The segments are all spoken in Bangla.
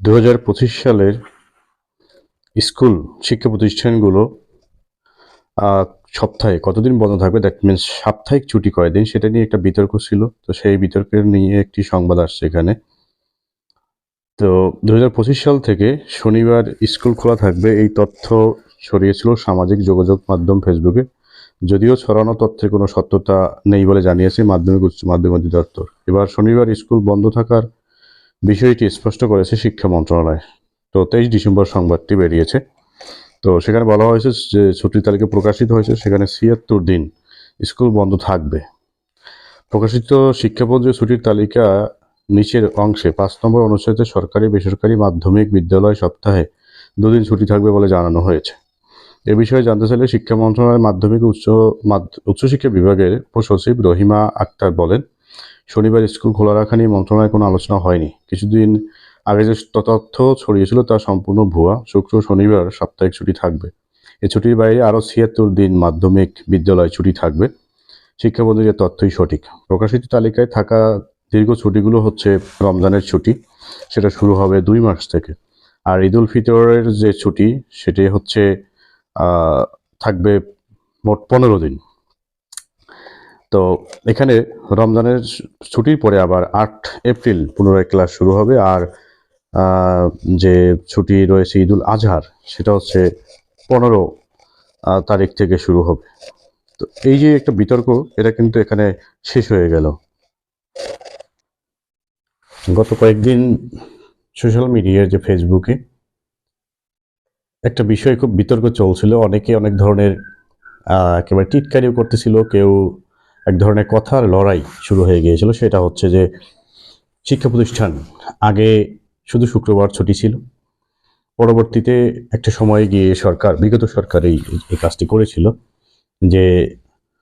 দু হাজার পঁচিশ সালের স্কুল শিক্ষা প্রতিষ্ঠানগুলো সপ্তাহে কতদিন বন্ধ থাকবে? দ্যাট মিনস সাপ্তাহিক ছুটি কয়দিন? সেটা নিয়ে একটা বিতর্ক ছিল। তো সেই বিতর্কের নিয়ে একটি সংবাদ আসছে এখানে। তো দু হাজার পঁচিশ সাল থেকে শনিবার স্কুল খোলা থাকবে। এই তথ্য ছড়িয়েছিল সামাজিক যোগাযোগ মাধ্যম ফেসবুকে। যদিও ছড়ানো তথ্যে কোনো সত্যতা নেই বলে জানিয়েছে মাধ্যমিক, উচ্চ মাধ্যমিক অধিদপ্তর। এবার শনিবার স্কুল বন্ধ থাকার বিষয়টি স্পষ্ট করেছে শিক্ষা মন্ত্রণালয়। তো তেইশ ডিসেম্বর সংবাদটি বেরিয়েছে। তো সেখানে বলা হয়েছে যে ছুটির তালিকা প্রকাশিত হয়েছে, সেখানে ছিয়াত্তর দিন স্কুল বন্ধ থাকবে। প্রকাশিত শিক্ষাপঞ্জীয় ছুটির তালিকা নিচের অংশে পাঁচ নম্বর অনুচ্ছেদে সরকারি, বেসরকারি, মাধ্যমিক, বিদ্যালয় সপ্তাহে দুদিন ছুটি থাকবে বলে জানানো হয়েছে। এ বিষয়ে জানতে চাইলে শিক্ষা মন্ত্রণালয়ের মাধ্যমিক উচ্চ উচ্চশিক্ষা বিভাগের উপসচিব রহিমা আক্তার বলেন শনিবার স্কুল খোলা রাখা নিয়ে মন্ত্রণালয়ে কোনো আলোচনা হয়নি। কিছুদিন আগে যে তথ্য ছড়িয়েছিল তা সম্পূর্ণ ভুয়া। শুক্র শনিবার সাপ্তাহিক ছুটি থাকবে। এ ছুটির বাইরে আরও ছিয়াত্তর দিন মাধ্যমিক বিদ্যালয় ছুটি থাকবে। শিক্ষাবন্ধীর তথ্যই সঠিক। প্রকাশিত তালিকায় থাকা দীর্ঘ ছুটিগুলো হচ্ছে রমজানের ছুটি, সেটা শুরু হবে দুই মার্চ থেকে। আর ঈদ উল ফিতরের যে ছুটি, সেটি হচ্ছে থাকবে মোট পনেরো দিন। তো এখানে রমজানের ছুটির পরে আবার আট এপ্রিল পুনরায় ক্লাস শুরু হবে আর যে ছুটি রয়েছে ঈদুল আজহার, সেটা হচ্ছে পনেরো তারিখ থেকে শুরু হবে। তো এই যে একটা বিতর্ক, এটা কিন্তু এখানে শেষ হয়ে গেল। গত কয়েকদিন সোশ্যাল মিডিয়ার যে ফেসবুকে একটা বিষয় খুব বিতর্ক চলছিল। অনেকে অনেক ধরনের একেবারে টিটকারিও করতেছিল। কেউ এক ধরনের কথার লড়াই শুরু হয়ে গিয়েছিল। সেটা হচ্ছে যে শিক্ষা প্রতিষ্ঠান আগে শুধু শুক্রবার ছুটি ছিল। পরবর্তীতে একটা সময় গিয়ে সরকার, বিগত সরকার এই এই কাজটি করেছিল যে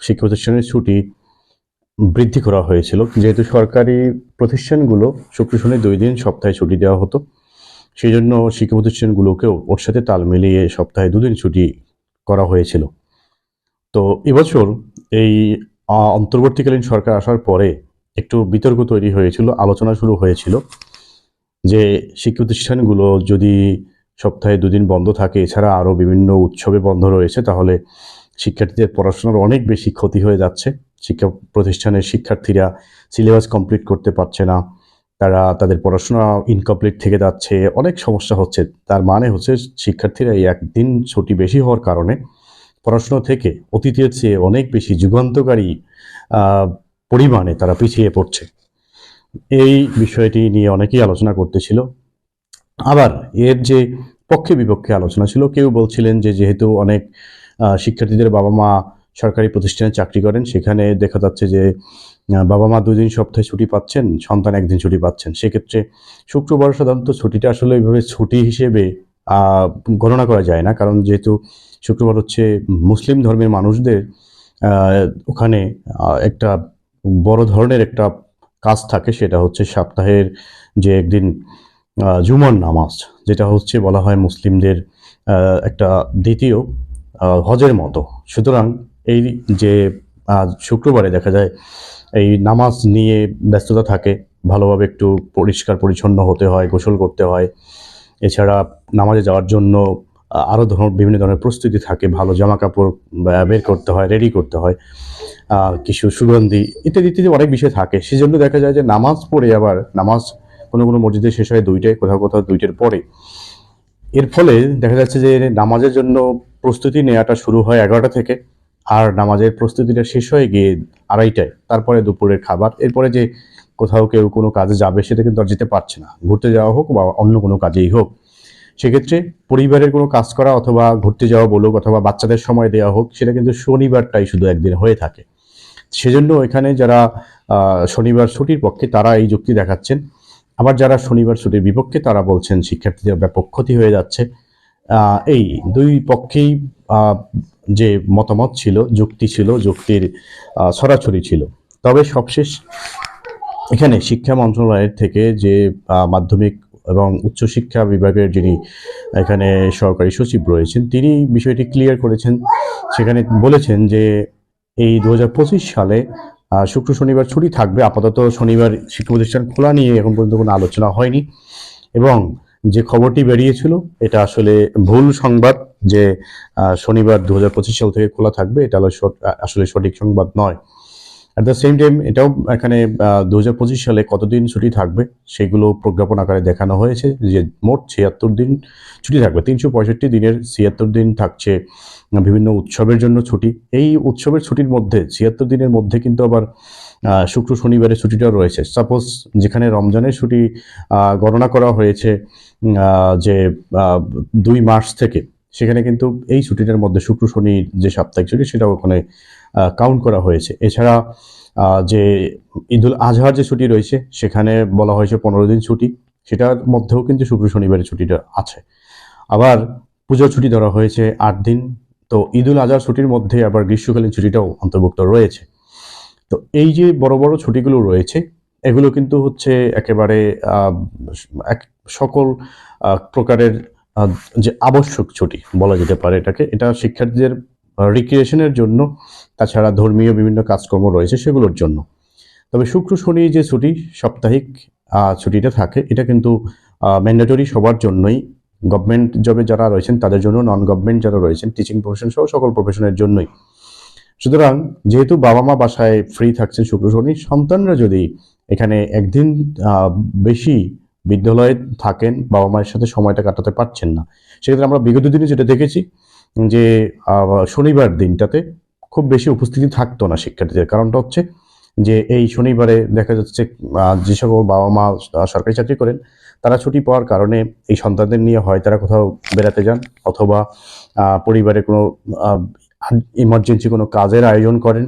শিক্ষা প্রতিষ্ঠানের ছুটি বৃদ্ধি করা হয়েছিল। যেহেতু সরকারি প্রতিষ্ঠানগুলো শুক্র শনি দুই দিন সপ্তাহে ছুটি দেওয়া হতো সেই জন্য শিক্ষা প্রতিষ্ঠানগুলোকেও ওর সাথে তাল মিলিয়ে সপ্তাহে দুদিন ছুটি করা হয়েছিল। তো এবছর এই অন্তর্বর্তীকালীন সরকার আসার পরে একটু বিতর্ক তৈরি হয়েছিল, আলোচনা শুরু হয়েছিল যে শিক্ষা প্রতিষ্ঠানগুলো যদি সপ্তাহে দুদিন বন্ধ থাকে, এছাড়া আরও বিভিন্ন উৎসবে বন্ধ রয়েছে, তাহলে শিক্ষার্থীদের পড়াশোনার অনেক বেশি ক্ষতি হয়ে যাচ্ছে। শিক্ষা প্রতিষ্ঠানের শিক্ষার্থীরা সিলেবাস কমপ্লিট করতে পারছে না, তারা তাদের পড়াশোনা ইনকমপ্লিট থেকে যাচ্ছে, অনেক সমস্যা হচ্ছে। তার মানে হচ্ছে শিক্ষার্থীরা এই একদিন ছুটি বেশি হওয়ার কারণে পড়াশোনা থেকে অতীতের চেয়ে অনেক বেশি যুগান্তকারী পরিমাণে তারা পিছিয়ে পড়ছে। এই বিষয়টি নিয়ে অনেকেই আলোচনা করতেছিল। আবার এর যে পক্ষে বিপক্ষে আলোচনা ছিল, কেউ বলছিলেন যে যেহেতু অনেক শিক্ষার্থীদের বাবা মা সরকারি প্রতিষ্ঠানে চাকরি করেন, সেখানে দেখা যাচ্ছে যে বাবা মা দুদিন সপ্তাহে ছুটি পাচ্ছেন, সন্তান একদিন ছুটি পাচ্ছেন। সেক্ষেত্রে শুক্রবার সাধারণত ছুটিটা আসলে এইভাবে ছুটি হিসেবে গণনা করা যায় না, কারণ যেহেতু শুক্রবার হচ্ছে মুসলিম ধর্মের মানুষদের ওখানে একটা বড় ধরনের একটা কাজ থাকে, সেটা হচ্ছে সপ্তাহের যে একদিন জুমার নামাজ, যেটা হচ্ছে বলা হয় মুসলিমদের একটা দ্বিতীয় হজের মতো। সুতরাং এই যে শুক্রবারে দেখা যায় এই নামাজ নিয়ে ব্যস্ততা থাকে, ভালোভাবে একটু পরিষ্কার পরিচ্ছন্ন হতে হয়, গোসল করতে হয়। এছাড়া নামাজে যাওয়ার জন্য আরও ধর বিভিন্ন ধরনের প্রস্তুতি থাকে, ভালো জামা কাপড় বের করতে হয় রেডি করতে হয় কিছু সুগন্ধি ইত্যাদি ইত্যাদি অনেক বিষয় থাকে। সেজন্য দেখা যায় যে নামাজ পড়ে আবার, নামাজ কোনো কোনো মসজিদে শেষ হয় দুইটায়, কোথাও কোথাও দুইটার পরে। এর ফলে দেখা যাচ্ছে যে নামাজের জন্য প্রস্তুতি নেওয়াটা শুরু হয় এগারোটা থেকে, আর নামাজের প্রস্তুতিটা শেষ হয়ে গিয়ে আড়াইটায়, তারপরে দুপুরের খাবার। এরপরে যে কোথাও কেউ কোনো কাজে যাবে, সেটা কিন্তু আর যেতে পারছে না। ঘুরতে যাওয়া হোক বা অন্য কোনো কাজেই হোক। সেক্ষেত্রে পরিবারের কোনো কাজ করা অথবা ঘুরতে যাওয়া বলুক অথবা বাচ্চাদের সময় দেওয়া হোক, সেটা কিন্তু শনিবারটাই শুধু একদিন হয়ে থাকে। সেজন্য এখানে যারা শনিবার ছুটির পক্ষে তারা এই যুক্তি দেখাচ্ছেন। আবার যারা শনিবার ছুটির বিপক্ষে তারা বলছেন শিক্ষার্থীদের ব্যাপক ক্ষতি হয়ে যাচ্ছে। এই দুই পক্ষেই যে মতামত ছিল, যুক্তি ছিল, যুক্তির ছড়াছড়ি ছিল। তবে সবশেষ এখানে শিক্ষা মন্ত্রণালয়ের থেকে যে মাধ্যমিক এবং উচ্চশিক্ষা বিভাগের যিনি এখানে সরকারি সচিব রয়েছেন, তিনি বিষয়টি ক্লিয়ার করেছেন। সেখানে বলেছেন যে এই দু হাজার পঁচিশ সালে শুক্র শনিবার ছুটি থাকবে। আপাতত শনিবার শিক্ষা প্রতিষ্ঠান খোলা নিয়ে এখন পর্যন্ত কোনো আলোচনা হয়নি। এবং যে খবরটি বেরিয়েছিল, এটা আসলে ভুল সংবাদ যে শনিবার দু হাজার পঁচিশ সাল থেকে খোলা থাকবে, এটা আসলে সঠিক সংবাদ নয়। অ্যাট দ্য সেম টাইম এটাও এখানে দু হাজার পঁচিশ সালে কতদিন ছুটি থাকবে, সেগুলো প্রজ্ঞাপন আকারে দেখানো হয়েছে যে মোট ছিয়াত্তর দিন ছুটি থাকবে। তিনশো পঁয়ষট্টি দিনের ছিয়াত্তর দিন থাকছে বিভিন্ন উৎসবের জন্য ছুটি। এই উৎসবের ছুটির মধ্যে, ছিয়াত্তর দিনের মধ্যে কিন্তু আবার শুক্র শনিবারের ছুটিটাও রয়েছে। সাপোজ যেখানে রমজানের ছুটি গণনা করা হয়েছে যে দুই মার্চ থেকে, সেখানে কিন্তু এই ছুটিটার মধ্যে শুক্র শনি যে সাপ্তাহিক ছুটি, সেটাও ওখানে কাউন্ট করা হয়েছে। এছাড়া যে ঈদুল আজহার যে ছুটি রয়েছে, সেখানে বলা হয়েছে পনেরো দিন ছুটি। সেটার মধ্যেও কিন্তু শুক্র শনিবারের ছুটিটা আছে। আবার পুজোর ছুটি ধরা হয়েছে আট দিন। তো ঈদুল আজহার ছুটির মধ্যে আবার গ্রীষ্মকালীন ছুটিটাও অন্তর্ভুক্ত রয়েছে। তো এই যে বড় বড় ছুটিগুলো রয়েছে, এগুলো কিন্তু হচ্ছে একেবারে এক সকল প্রকারের যে আবশ্যক ছুটি বলা যেতে পারে এটাকে, এটা শিক্ষার্থীদের রিক্রিয়েশনের জন্য, তাছাড়া ধর্মীয় বিভিন্ন কাজকর্ম রয়েছে সেগুলোর জন্য। তবে শুক্র, শনি যে ছুটি, সাপ্তাহিক ছুটিটা থাকে, এটা কিন্তু ম্যান্ডেটরি সবার জন্যই। গভর্নমেন্ট জবে যারা রয়েছেন, তাদের জন্য নন গভর্নমেন্ট যারা রয়েছেন টিচিং প্রফেশন সহ সকল প্রফেশনের জন্যই। সুতরাং যেহেতু বাবা মা বাসায় ফ্রি থাকছেন শুক্র, শনি, সন্তানরা যদি এখানে একদিন বেশি বিদ্যালয়ে থাকেন, বাবা মায়ের সাথে সময়টা কাটাতে পারছেন না, সেক্ষেত্রে আমরা বিগত দিনে যেটা দেখেছি যে শনিবার দিনটাতে খুব বেশি উপস্থিতি থাকতো না শিক্ষার্থীদের। কারণটা হচ্ছে যে, এই শনিবারে দেখা যাচ্ছে যে সকল বাবা মা সরকারি চাকরি করেন, তারা ছুটি পাওয়ার কারণে এই সন্তানদের নিয়ে হয় তারা কোথাও বেড়াতে যান অথবা পরিবারে কোনো ইমার্জেন্সি কোনো কাজের আয়োজন করেন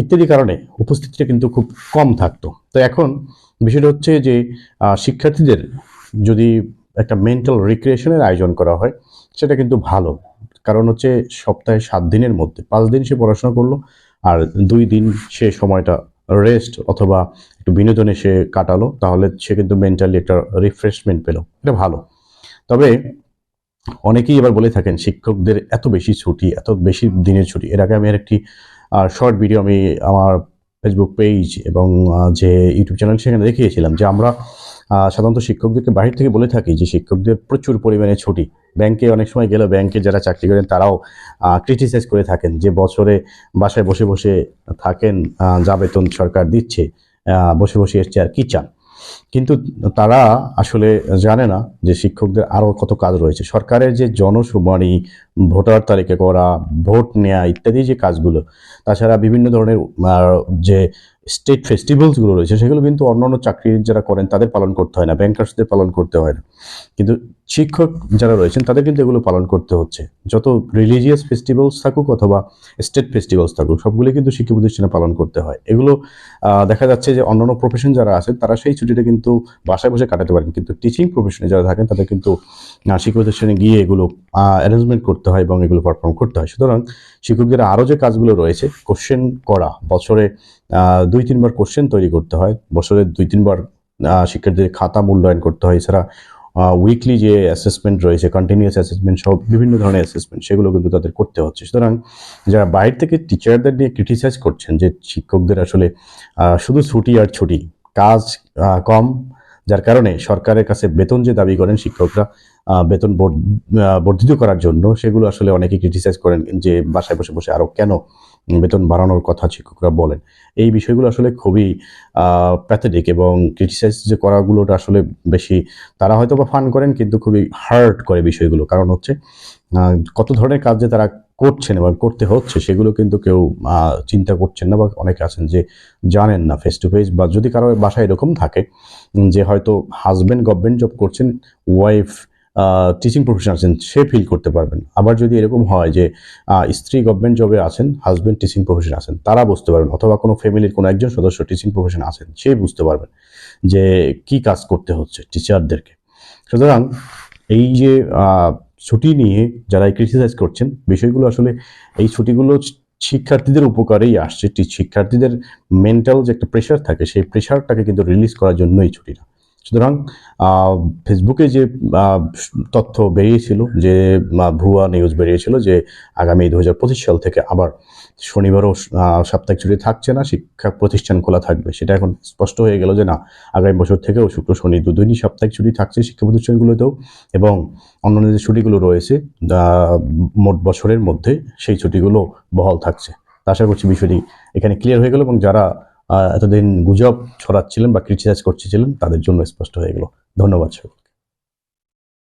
ইত্যাদি কারণে উপস্থিতিটা কিন্তু খুব কম থাকতো। তো এখন বিষয়টা হচ্ছে যে শিক্ষার্থীদের যদি একটা মেন্টাল রিক্রিয়েশনের আয়োজন করা হয় সেটা কিন্তু ভালো। কারণ হচ্ছে সপ্তাহে সাত দিনের মধ্যে, পাঁচ দিন সে পড়াশোনা করল আর দুই দিন সে সময়টা রেস্ট অথবা একটু বিনোদনে সে কাটালো, তাহলে সে কিন্তু মেন্টালি একটা রিফ্রেশমেন্ট পেল। এটা ভালো। তবে অনেকেই এবার বলে থাকেন, শিক্ষকদের এত বেশি ছুটি, এত বেশি দিনের ছুটি। এর আগে আমি আর একটি শর্ট ভিডিও আমি আমার ফেসবুক পেজ এবং যে ইউটিউব চ্যানেল সেখানে দেখিয়েছিলাম যে আমরা সাধারণত শিক্ষকদেরকে বাহির থেকে বলে থাকি যে শিক্ষকদের প্রচুর পরিমাণে ছুটি। ব্যাংকে অনেক সময় গেলেও ব্যাংকে যারা চাকরি করেন তারাও ক্রিটিসাইজ করে থাকেন যে বছরে বাসায় বসে বসে থাকেন যা বেতন সরকার দিচ্ছে বসে বসে এসছে আর কি চান। কিন্তু তারা আসলে জানে না যে শিক্ষকদের আরও কত কাজ রয়েছে। সরকারের যে জনশুমারি ভোটার তালিকা করা, ভোট নেওয়া ইত্যাদি যে কাজগুলো, তাছাড়া বিভিন্ন ধরনের যে স্টেট ফেস্টিভ্যালসগুলো রয়েছে, সেগুলো কিন্তু অন্যান্য চাকরি যারা করেন তাদের পালন করতে হয় না ব্যাংকার্সদের পালন করতে হয় না। কিন্তু শিক্ষক যারা রয়েছেন তাদের কিন্তু এগুলো পালন করতে হচ্ছে। যত রিলিজিয়াস ফেস্টিভ্যালস থাকুক অথবা স্টেট ফেস্টিভ্যালস থাকুক সবগুলো কিন্তু শিক্ষা প্রতিষ্ঠানে পালন করতে হয়। এগুলো দেখা যাচ্ছে যে অন্যান্য প্রফেশন যারা আছেন, তারা সেই ছুটিটা কিন্তু বাসায় বসে কাটাতে পারেন। কিন্তু টিচিং প্রফেশনে যারা থাকেন, তাদের কিন্তু শিক্ষা প্রতিষ্ঠানে গিয়ে এগুলো অ্যারেঞ্জমেন্ট করতে হয় এবং এগুলো পারফর্ম করতে হয়। সুতরাং শিক্ষকদের আরও যে কাজগুলো রয়েছে কোশ্চেন করা, বছরে দুই, তিনবার কোশ্চেন তৈরি করতে হয়। বছরে দুই, তিনবার শিক্ষার্থীদের খাতা মূল্যায়ন করতে হয়। এছাড়া উইকলি যে অ্যাসেসমেন্ট রয়েছে কন্টিনিউয়াস অ্যাসেসমেন্ট সব বিভিন্ন ধরনের অ্যাসেসমেন্ট সেগুলো কিন্তু তাদের করতে হচ্ছে। সুতরাং যারা বাইরে থেকে টিচারদের নিয়ে ক্রিটিসাইজ করছেন যে শিক্ষকদের আসলে শুধু ছুটি আর ছুটি, কাজ কম, যার কারণে সরকারের কাছে বেতন যে দাবি করেন শিক্ষকরা বেতন বর্ধিত করার জন্য, সেগুলো আসলে অনেকে ক্রিটিসাইজ করেন যে বাসায় বসে বসে আরও কেন বেতন বাড়ানোর কথা শিক্ষকরা বলেন। এই বিষয়গুলো আসলে খুবই প্যাথেটিক এবং ক্রিটিসাইজ যে করাগুলোটা আসলে বেশি তারা হয়তো বা ফান করেন কিন্তু খুবই হার্ট করে বিষয়গুলো। কারণ হচ্ছে কত ধরনের কাজ যে তারা করছেন এবং করতে হচ্ছে সেগুলো কিন্তু কেউ চিন্তা করছেন না বা অনেকে আছেন যে জানেন না ফেস টু ফেস বা যদি কারও বাসায় এরকম থাকে যে হয়তো হাজব্যান্ড গভর্নমেন্ট জব করছেন ওয়াইফ টিচিং প্রফেশন আছেন, সে ফিল করতে পারবেন। আবার যদি এরকম হয় যে স্ত্রী গভর্নমেন্ট জবে আছেন হাজব্যান্ড টিচিং প্রফেশন আছেন, তারা বুঝতে পারবেন। অথবা কোনো ফ্যামিলির কোনো একজন সদস্য টিচিং প্রফেশন আছেন, সে বুঝতে পারবেন যে, কি কাজ করতে হচ্ছে টিচারদেরকে সুতরাং এই যে ছুটি নিয়ে যারা ক্রিটিসাইজ করছেন, বিষয়গুলো আসলে এই ছুটিগুলো শিক্ষার্থীদের উপকারেই আসছে। শিক্ষার্থীদের মেন্টাল যে একটা প্রেশার থাকে, সেই প্রেশারটাকে কিন্তু রিলিজ করার জন্যই ছুটিটা। সুতরাং ফেসবুকে যে তথ্য বেরিয়েছিল যে ভুয়া নিউজ বেরিয়েছিল যে, আগামী দু হাজার পঁচিশ সাল থেকে আবার শনিবারও সাপ্তাহিক ছুটি থাকছে না, শিক্ষা প্রতিষ্ঠান খোলা থাকবে। সেটা এখন স্পষ্ট হয়ে গেল যে, না, আগামী বছর থেকেও শুক্র, শনি দুদিনই সাপ্তাহিক ছুটি থাকছে শিক্ষা প্রতিষ্ঠানগুলোতেও এবং অন্যান্য যে ছুটিগুলো রয়েছে মোট বছরের মধ্যে সেই ছুটিগুলো বহাল থাকছে। আশা করছি বিষয়টি এখানে ক্লিয়ার হয়ে গেল এবং যারা এতদিন গুজব ছড়াচ্ছিলেন বা ক্রিটিসাইজ করছিলেন তাদের জন্য স্পষ্ট হয়ে গেল। ধন্যবাদ সবাই